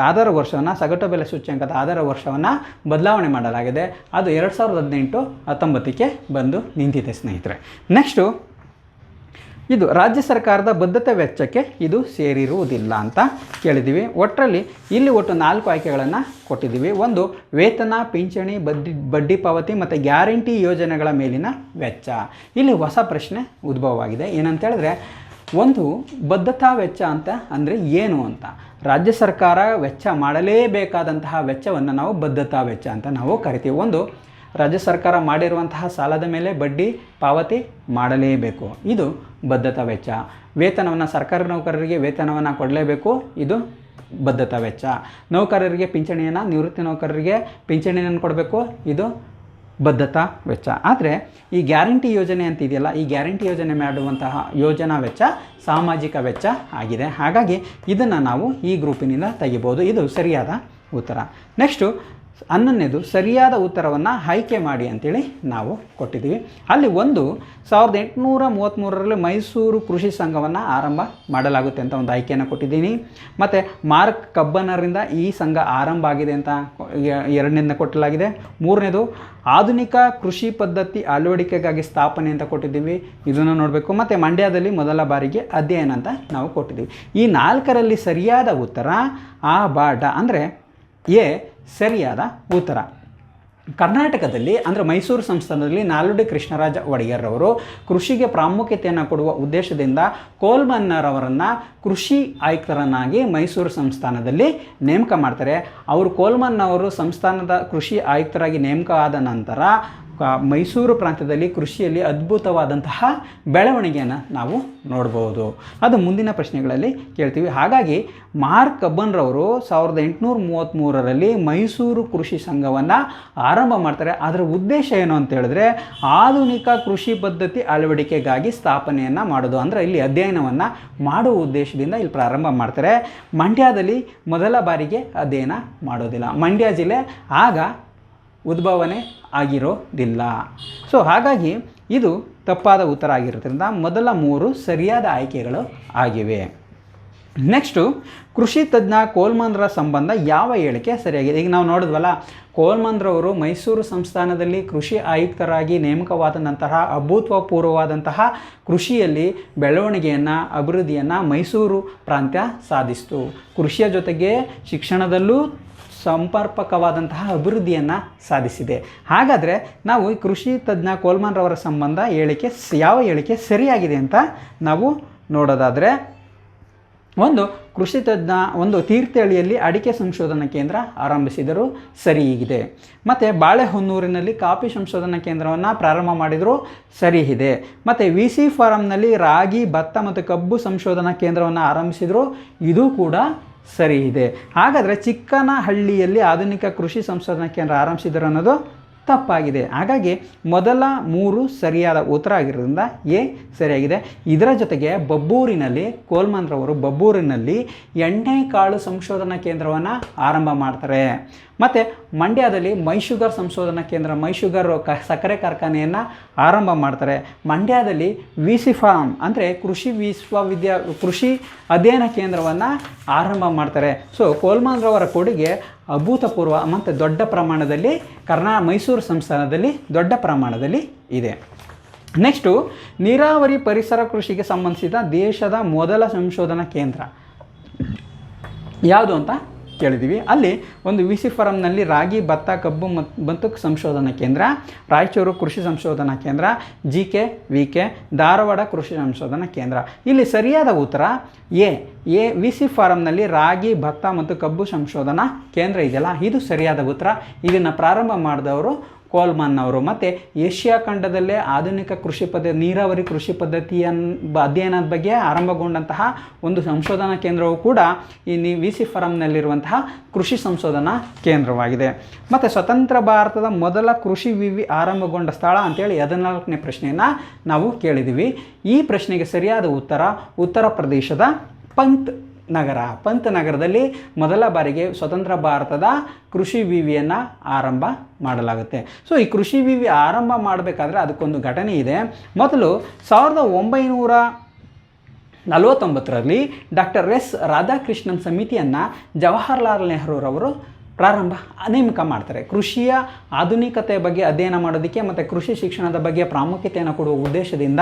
ಆಧಾರ ವರ್ಷವನ್ನು, ಸಗಟು ಬೆಲೆ ಸೂಚ್ಯಾಂಕದ ಆಧಾರ ವರ್ಷವನ್ನು ಬದಲಾವಣೆ ಮಾಡಲಾಗಿದೆ. ಅದು ಎರಡು ಸಾವಿರದ ಹದಿನೆಂಟು ಹತ್ತೊಂಬತ್ತಕ್ಕೆ ಬಂದು ನಿಂತಿದೆ, ಸ್ನೇಹಿತರೆ. ನೆಕ್ಸ್ಟು ಇದು ರಾಜ್ಯ ಸರ್ಕಾರದ ಬದ್ಧತೆ ವೆಚ್ಚಕ್ಕೆ ಇದು ಸೇರಿರುವುದಿಲ್ಲ ಅಂತ ಕೇಳಿದ್ದೀವಿ. ಒಟ್ಟರಲ್ಲಿ ಇಲ್ಲಿ ಒಟ್ಟು ನಾಲ್ಕು ಆಯ್ಕೆಗಳನ್ನು ಕೊಟ್ಟಿದ್ದೀವಿ. ಒಂದು ವೇತನ, ಪಿಂಚಣಿ, ಬಡ್ಡಿ ಬಡ್ಡಿ ಪಾವತಿ ಮತ್ತು ಗ್ಯಾರಂಟಿ ಯೋಜನೆಗಳ ಮೇಲಿನ ವೆಚ್ಚ. ಇಲ್ಲಿ ಹೊಸ ಪ್ರಶ್ನೆ ಉದ್ಭವವಾಗಿದೆ. ಏನಂತ ಹೇಳಿದ್ರೆ ಒಂದು ಬದ್ಧತಾ ವೆಚ್ಚ ಅಂತ ಅಂದರೆ ಏನು ಅಂತ? ರಾಜ್ಯ ಸರ್ಕಾರ ವೆಚ್ಚ ಮಾಡಲೇಬೇಕಾದಂತಹ ವೆಚ್ಚವನ್ನು ನಾವು ಬದ್ಧತಾ ವೆಚ್ಚ ಅಂತ ನಾವು ಕರಿತೀವಿ. ಒಂದು ರಾಜ್ಯ ಸರ್ಕಾರ ಮಾಡಿರುವಂತಹ ಸಾಲದ ಮೇಲೆ ಬಡ್ಡಿ ಪಾವತಿ ಮಾಡಲೇಬೇಕು. ಇದು ಬದ್ಧತಾ ವೆಚ್ಚ. ವೇತನವನ್ನು ಸರ್ಕಾರಿ ನೌಕರರಿಗೆ ವೇತನವನ್ನು ಕೊಡಲೇಬೇಕು. ಇದು ಬದ್ಧತಾ ವೆಚ್ಚ. ನೌಕರರಿಗೆ ಪಿಂಚಣಿಯನ್ನು, ನಿವೃತ್ತಿ ನೌಕರರಿಗೆ ಪಿಂಚಣಿಯನ್ನು ಕೊಡಬೇಕು. ಇದು ಬದ್ಧತಾ ವೆಚ್ಚ. ಆದರೆ ಈ ಗ್ಯಾರಂಟಿ ಯೋಜನೆ ಅಂತ ಇದೆಯಲ್ಲ, ಈ ಗ್ಯಾರಂಟಿ ಯೋಜನೆ ಮಾಡುವಂತಹ ಯೋಜನಾ ವೆಚ್ಚ ಸಾಮಾಜಿಕ ವೆಚ್ಚ ಆಗಿದೆ. ಹಾಗಾಗಿ ಇದನ್ನು ನಾವು ಈ ಗ್ರೂಪಿನಿಂದ ತೆಗಿಬೋದು. ಇದು ಸರಿಯಾದ ಉತ್ತರ. ನೆಕ್ಸ್ಟು ಹನ್ನೊಂದನೇದು ಸರಿಯಾದ ಉತ್ತರವನ್ನು ಆಯ್ಕೆ ಮಾಡಿ ಅಂತೇಳಿ ನಾವು ಕೊಟ್ಟಿದ್ದೀವಿ. ಅಲ್ಲಿ ಒಂದು ಸಾವಿರದ ಎಂಟುನೂರ ಮೂವತ್ತ್ಮೂರರಲ್ಲಿ ಮೈಸೂರು ಕೃಷಿ ಸಂಘವನ್ನು ಆರಂಭ ಮಾಡಲಾಗುತ್ತೆ ಅಂತ ಒಂದು ಆಯ್ಕೆಯನ್ನು ಕೊಟ್ಟಿದ್ದೀನಿ. ಮತ್ತು ಮಾರ್ಕ್ ಕಬ್ಬನರಿಂದ ಈ ಸಂಘ ಆರಂಭ ಆಗಿದೆ ಅಂತ ಎರಡನೇದನ್ನ ಕೊಟ್ಟಲಾಗಿದೆ. ಮೂರನೇದು ಆಧುನಿಕ ಕೃಷಿ ಪದ್ಧತಿ ಅಳವಡಿಕೆಗಾಗಿ ಸ್ಥಾಪನೆ ಅಂತ ಕೊಟ್ಟಿದ್ದೀವಿ. ಇದನ್ನು ನೋಡಬೇಕು. ಮತ್ತು ಮಂಡ್ಯದಲ್ಲಿ ಮೊದಲ ಬಾರಿಗೆ ಅಧ್ಯಯನ ಅಂತ ನಾವು ಕೊಟ್ಟಿದ್ದೀವಿ. ಈ ನಾಲ್ಕರಲ್ಲಿ ಸರಿಯಾದ ಉತ್ತರ ಆ ಬಾ ಡ ಅಂದರೆ ಎ ಸರಿಯಾದ ಉತ್ತರ. ಕರ್ನಾಟಕದಲ್ಲಿ, ಅಂದರೆ ಮೈಸೂರು ಸಂಸ್ಥಾನದಲ್ಲಿ ನಾಲ್ವಡಿ ಕೃಷ್ಣರಾಜ ಒಡೆಯರ್ರವರು ಕೃಷಿಗೆ ಪ್ರಾಮುಖ್ಯತೆಯನ್ನು ಕೊಡುವ ಉದ್ದೇಶದಿಂದ ಕೋಲ್ಮನ್ನರವರನ್ನು ಕೃಷಿ ಆಯುಕ್ತರನ್ನಾಗಿ ಮೈಸೂರು ಸಂಸ್ಥಾನದಲ್ಲಿ ನೇಮಕ ಮಾಡ್ತಾರೆ. ಅವರು ಕೋಲ್ಮನ್ ಅವರು ಸಂಸ್ಥಾನದ ಕೃಷಿ ಆಯುಕ್ತರಾಗಿ ನೇಮಕ ಆದ ನಂತರ ಮೈಸೂರು ಪ್ರಾಂತ್ಯದಲ್ಲಿ ಕೃಷಿಯಲ್ಲಿ ಅದ್ಭುತವಾದಂತಹ ಬೆಳವಣಿಗೆಯನ್ನು ನಾವು ನೋಡ್ಬೋದು. ಅದು ಮುಂದಿನ ಪ್ರಶ್ನೆಗಳಲ್ಲಿ ಕೇಳ್ತೀವಿ. ಹಾಗಾಗಿ ಮಾರ್ಕ್ ಕಬ್ಬನ್ರವರು ಸಾವಿರದ ಎಂಟುನೂರ ಮೂವತ್ತ್ಮೂರರಲ್ಲಿ ಮೈಸೂರು ಕೃಷಿ ಸಂಘವನ್ನು ಆರಂಭ ಮಾಡ್ತಾರೆ. ಅದರ ಉದ್ದೇಶ ಏನು ಅಂತ ಹೇಳಿದ್ರೆ ಆಧುನಿಕ ಕೃಷಿ ಪದ್ಧತಿ ಅಳವಡಿಕೆಗಾಗಿ ಸ್ಥಾಪನೆಯನ್ನು ಮಾಡೋದು. ಅಂದರೆ ಇಲ್ಲಿ ಅಧ್ಯಯನವನ್ನು ಮಾಡುವ ಉದ್ದೇಶದಿಂದ ಇಲ್ಲಿ ಪ್ರಾರಂಭ ಮಾಡ್ತಾರೆ. ಮಂಡ್ಯದಲ್ಲಿ ಮೊದಲ ಬಾರಿಗೆ ಅಧ್ಯಯನ ಮಾಡೋದಿಲ್ಲ. ಮಂಡ್ಯ ಜಿಲ್ಲೆ ಆಗ ಉದ್ಭವನೆ ಆಗಿರೋದಿಲ್ಲ. ಸೊ ಹಾಗಾಗಿ ಇದು ತಪ್ಪಾದ ಉತ್ತರ ಆಗಿರೋದ್ರಿಂದ ಮೊದಲ ಮೂರು ಸರಿಯಾದ ಆಯ್ಕೆಗಳು ಆಗಿವೆ. ನೆಕ್ಸ್ಟು ಕೃಷಿ ತಜ್ಞ ಕೋಲ್ಮನ್ರ ಸಂಬಂಧ ಯಾವ ಹೇಳಿಕೆ ಸರಿಯಾಗಿದೆ? ಈಗ ನಾವು ನೋಡಿದ್ವಲ್ಲ ಕೋಲ್ಮನ್ರವರು ಮೈಸೂರು ಸಂಸ್ಥಾನದಲ್ಲಿ ಕೃಷಿ ಆಯುಕ್ತರಾಗಿ ನೇಮಕವಾದ ನಂತರ ಅಭೂತಪೂರ್ವವಾದಂತಹ ಕೃಷಿಯಲ್ಲಿ ಬೆಳವಣಿಗೆಯನ್ನು, ಅಭಿವೃದ್ಧಿಯನ್ನು ಮೈಸೂರು ಪ್ರಾಂತ್ಯ ಸಾಧಿಸಿತು. ಕೃಷಿಯ ಜೊತೆಗೆ ಶಿಕ್ಷಣದಲ್ಲೂ ಸಂಪರ್ಕವಾದಂತಹ ಅಭಿವೃದ್ಧಿಯನ್ನು ಸಾಧಿಸಿದೆ. ಹಾಗಾದರೆ ನಾವು ಕೃಷಿ ತಜ್ಞ ಕೋಲ್ಮನ್ರವರ ಸಂಬಂಧ ಹೇಳಿಕೆ ಯಾವ ಹೇಳಿಕೆ ಸರಿಯಾಗಿದೆ ಅಂತ ನಾವು ನೋಡೋದಾದರೆ, ಒಂದು ಕೃಷಿ ತಜ್ಞ, ಒಂದು ತೀರ್ಥಹಳ್ಳಿಯಲ್ಲಿ ಅಡಿಕೆ ಸಂಶೋಧನಾ ಕೇಂದ್ರ ಆರಂಭಿಸಿದರು ಸರಿಯಿದೆ ಮತ್ತು ಬಾಳೆಹೊನ್ನೂರಿನಲ್ಲಿ ಕಾಫಿ ಸಂಶೋಧನಾ ಕೇಂದ್ರವನ್ನು ಪ್ರಾರಂಭ ಮಾಡಿದರು, ಸರಿ ಇದೆ ಮತ್ತು ವಿ ಸಿ ಫಾರಂನಲ್ಲಿ ರಾಗಿ, ಭತ್ತ ಮತ್ತು ಕಬ್ಬು ಸಂಶೋಧನಾ ಕೇಂದ್ರವನ್ನು ಆರಂಭಿಸಿದರು, ಇದು ಕೂಡ ಸರಿ ಇದೆ. ಹಾಗಾದರೆ ಚಿಕ್ಕನಹಳ್ಳಿಯಲ್ಲಿ ಆಧುನಿಕ ಕೃಷಿ ಸಂಶೋಧನಾ ಕೇಂದ್ರ ಆರಂಭಿಸಿದರು ಅನ್ನೋದು ತಪ್ಪಾಗಿದೆ. ಹಾಗಾಗಿ ಮೊದಲ ಮೂರು ಸರಿಯಾದ ಉತ್ತರ ಆಗಿರೋದ್ರಿಂದ ಎ ಸರಿಯಾಗಿದೆ. ಇದರ ಜೊತೆಗೆ ಬಬ್ಬೂರಿನಲ್ಲಿ ಕೋಲ್ಮನ್ರವರು ಬಬ್ಬೂರಿನಲ್ಲಿ ಎಣ್ಣೆ ಕಾಳು ಸಂಶೋಧನಾ ಕೇಂದ್ರವನ್ನು ಆರಂಭ ಮಾಡ್ತಾರೆ. ಮತ್ತು ಮಂಡ್ಯದಲ್ಲಿ ಮೈಶುಗರ್ ಸಂಶೋಧನಾ ಕೇಂದ್ರ, ಮೈಶುಗರ್ ಕ, ಸಕ್ಕರೆ ಕಾರ್ಖಾನೆಯನ್ನು ಆರಂಭ ಮಾಡ್ತಾರೆ. ಮಂಡ್ಯದಲ್ಲಿ ವಿ ಸಿ ಫಾರ್ಮ್ ಅಂದರೆ ಕೃಷಿ ವಿಶ್ವವಿದ್ಯಾ, ಕೃಷಿ ಅಧ್ಯಯನ ಕೇಂದ್ರವನ್ನು ಆರಂಭ ಮಾಡ್ತಾರೆ. ಸೊ ಕೋಲ್ಮಾನ್ರವರ ಕೊಡುಗೆ ಅಭೂತಪೂರ್ವ ಮತ್ತು ದೊಡ್ಡ ಪ್ರಮಾಣದಲ್ಲಿ ಕರ್ನಾ, ಮೈಸೂರು ಸಂಸ್ಥಾನದಲ್ಲಿ ದೊಡ್ಡ ಪ್ರಮಾಣದಲ್ಲಿ ಇದೆ. ನೆಕ್ಸ್ಟು ನೀರಾವರಿ ಪರಿಸರ ಕೃಷಿಗೆ ಸಂಬಂಧಿಸಿದ ದೇಶದ ಮೊದಲ ಸಂಶೋಧನಾ ಕೇಂದ್ರ ಯಾವುದು ಅಂತ? ಕೇಳಿದ್ದೀವಿ ಅಲ್ಲಿ ಒಂದು ವಿ ಸಿ ಫಾರಂನಲ್ಲಿ ರಾಗಿ, ಭತ್ತ, ಕಬ್ಬು ಮತ್ತು ಸಂಶೋಧನಾ ಕೇಂದ್ರ, ರಾಯಚೂರು ಕೃಷಿ ಸಂಶೋಧನಾ ಕೇಂದ್ರ, G K, V K, Dharwad ಕೃಷಿ ಸಂಶೋಧನಾ ಕೇಂದ್ರ. ಇಲ್ಲಿ ಸರಿಯಾದ ಉತ್ತರ ಎ. ಎ. ವಿ ಸಿ ಫಾರಂನಲ್ಲಿ ರಾಗಿ, ಭತ್ತ ಮತ್ತು ಕಬ್ಬು ಸಂಶೋಧನಾ ಕೇಂದ್ರ ಇದೆಯಲ್ಲ? ಇದು ಸರಿಯಾದ ಉತ್ತರ. ಇದನ್ನು ಪ್ರಾರಂಭ ಮಾಡಿದವರು ಕೋಲ್ಮನ್ ಅವರು ಮತ್ತು ಏಷ್ಯಾ ಖಂಡದಲ್ಲೇ ಆಧುನಿಕ ಕೃಷಿ ಪದ್ಧತಿ, ನೀರಾವರಿ ಕೃಷಿ ಪದ್ಧತಿಯ ಅಧ್ಯಯನದ ಬಗ್ಗೆ ಆರಂಭಗೊಂಡಂತಹ ಒಂದು ಸಂಶೋಧನಾ ಕೇಂದ್ರವು ಕೂಡ ಈ ನಿ, ವಿ ಸಿ ಫಾರಂನಲ್ಲಿರುವಂತಹ ಕೃಷಿ ಸಂಶೋಧನಾ ಕೇಂದ್ರವಾಗಿದೆ. ಮತ್ತು ಸ್ವತಂತ್ರ ಭಾರತದ ಮೊದಲ ಕೃಷಿ ವಿವಿ, ಆರಂಭಗೊಂಡ ಸ್ಥಳ ಅಂತೇಳಿ ಹದಿನಾಲ್ಕನೇ ಪ್ರಶ್ನೆಯನ್ನು ನಾವು ಕೇಳಿದ್ದೀವಿ ಈ ಪ್ರಶ್ನೆಗೆ ಸರಿಯಾದ ಉತ್ತರ ಉತ್ತರ ಪ್ರದೇಶದ ಪಂತ್ ನಗರ. ಪಂತ್ ನಗರದಲ್ಲಿ ಮೊದಲ ಬಾರಿಗೆ ಸ್ವತಂತ್ರ ಭಾರತದ ಕೃಷಿ ವಿವಿಯನ್ನು ಆರಂಭ ಮಾಡಲಾಗುತ್ತೆ. ಸೊ ಈ ಕೃಷಿ ವಿವಿ ಆರಂಭ ಮಾಡಬೇಕಾದ್ರೆ ಅದಕ್ಕೊಂದು ಘಟನೆ ಇದೆ. ಮೊದಲು ಸಾವಿರದ ಒಂಬೈನೂರ ನಲವತ್ತೊಂಬತ್ತರಲ್ಲಿ ಡಾಕ್ಟರ್ ಎಸ್ ರಾಧಾಕೃಷ್ಣನ್ ಸಮಿತಿಯನ್ನು ಜವಾಹರ್ಲಾಲ್ ನೆಹರೂರವರು ಪ್ರಾರಂಭ ನೇಮಕ ಮಾಡ್ತಾರೆ. ಕೃಷಿಯ ಆಧುನಿಕತೆ ಬಗ್ಗೆ ಅಧ್ಯಯನ ಮಾಡೋದಕ್ಕೆ ಮತ್ತು ಕೃಷಿ ಶಿಕ್ಷಣದ ಬಗ್ಗೆ ಪ್ರಾಮುಖ್ಯತೆಯನ್ನು ಕೊಡುವ ಉದ್ದೇಶದಿಂದ